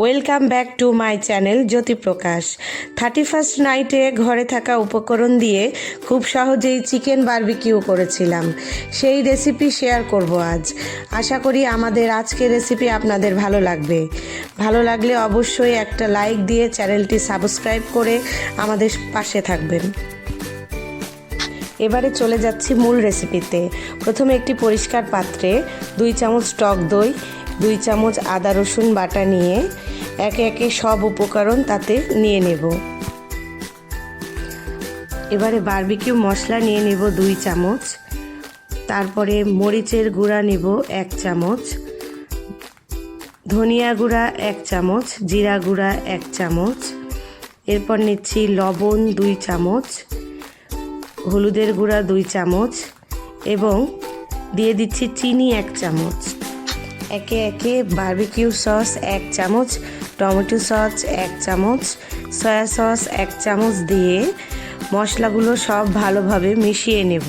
Welcome back to my channel Jyotiprakash thirty first নাইটে ঘরে থাকা উপকরণ দিয়ে খুব সহজেই চিকেন বারবিকিউ করেছিলাম। সেই রেসিপি শেয়ার করব আজ। আশা করি আমাদের আজকের রেসিপি আপনাদের ভালো লাগবে। ভালো লাগলে অবশ্যই একটা লাইক দিয়ে চ্যানেলটি সাবস্ক্রাইব করে আমাদের পাশে থাকবেন। এবারে চলে যাচ্ছি মূল রেসিপিতে প্রথমে একটি পরিষ্কার পাত্রে দুই চামচ টক দই দুই চামচ আদা রসুন বাটা নিয়ে একে একে সব উপকরণ তাতে নিয়ে নেব। এবারে বারবিকিউ মশলা নিয়ে নেব দুই চামচ। তারপরে মরিচের গুঁড়া নেব এক চামচ। ধনিয়া গুঁড়া এক চামচ, জিরা গুঁড়া এক চামচ। এরপর নিচ্ছি লবণ দুই চামচ, হলুদের গুঁড়া দুই চামচ এবং দিয়ে দিচ্ছি চিনি এক চামচ। একে একে বারবিকিউ সস এক চামচ, টমেটো সস এক চামচ সয়া সস এক চামচ দিয়ে মশলাগুলো সব ভালোভাবে মিশিয়ে নেব।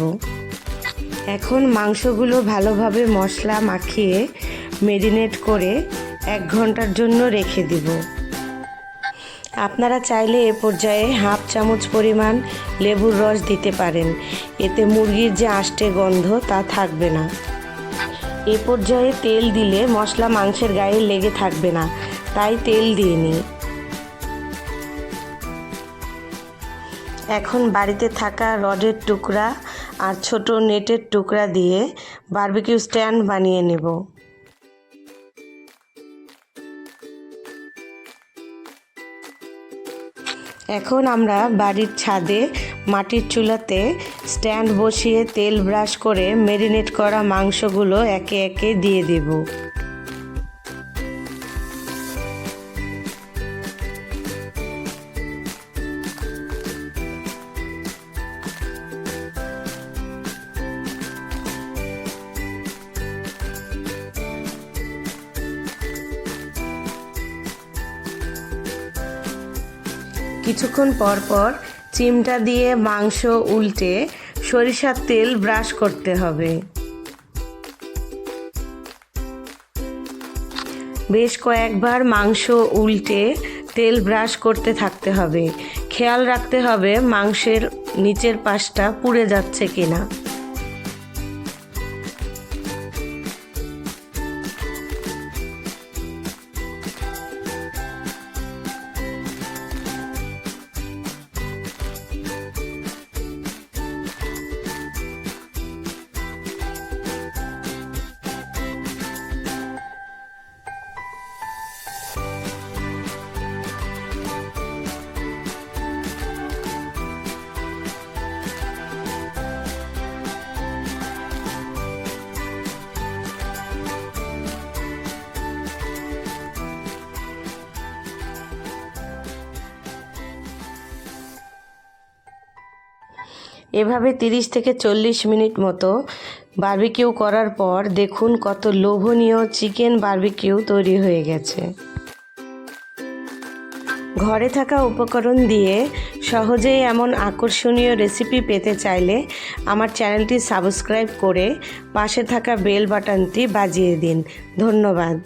এখন মাংসগুলো ভালোভাবে মশলা মাখিয়ে মেরিনেট করে এক ঘণ্টার জন্য রেখে দিব। আপনারা চাইলে এ পর্যায়ে হাফ চামচ পরিমাণ লেবুর রস দিতে পারেন। এতে মুরগির যে আষ্টে গন্ধ তা থাকবে না। এ পর্যায়ে তেল দিলে মশলা মাংসের গায়ে লেগে থাকবে না, তাই তেল দিয়ে নিই। এখন বাড়িতে থাকা রডের টুকরা আর ছোট নেটের টুকরা দিয়ে বারবিকিউ স্ট্যান্ড বানিয়ে নেব। এখন আমরা বাড়ির ছাদে মাটির চুলাতে স্ট্যান্ড বসিয়ে তেল ব্রাশ করে মেরিনেট করা মাংসগুলো একে একে দিয়ে দেব। কিছুক্ষণ পর পর চিমটা দিয়ে মাংস উল্টে সরিষার তেল ব্রাশ করতে হবে। বেশ কয়েকবার মাংস উল্টে তেল ব্রাশ করতে থাকতে হবে। খেয়াল রাখতে হবে মাংসের নিচের পাশটা পুড়ে যাচ্ছে কিনা। এভাবে তিরিশ থেকে চল্লিশ মিনিট মতো বারবিকিউ করার পর দেখুন কত লোভনীয় চিকেন বারবিকিউ তৈরি হয়ে গেছে। ঘরে থাকা উপকরণ দিয়ে সহজেই এমন আকর্ষণীয় রেসিপি পেতে চাইলে আমার চ্যানেলটি সাবস্ক্রাইব করে পাশে থাকা বেল বাটনটি বাজিয়ে দিন। ধন্যবাদ।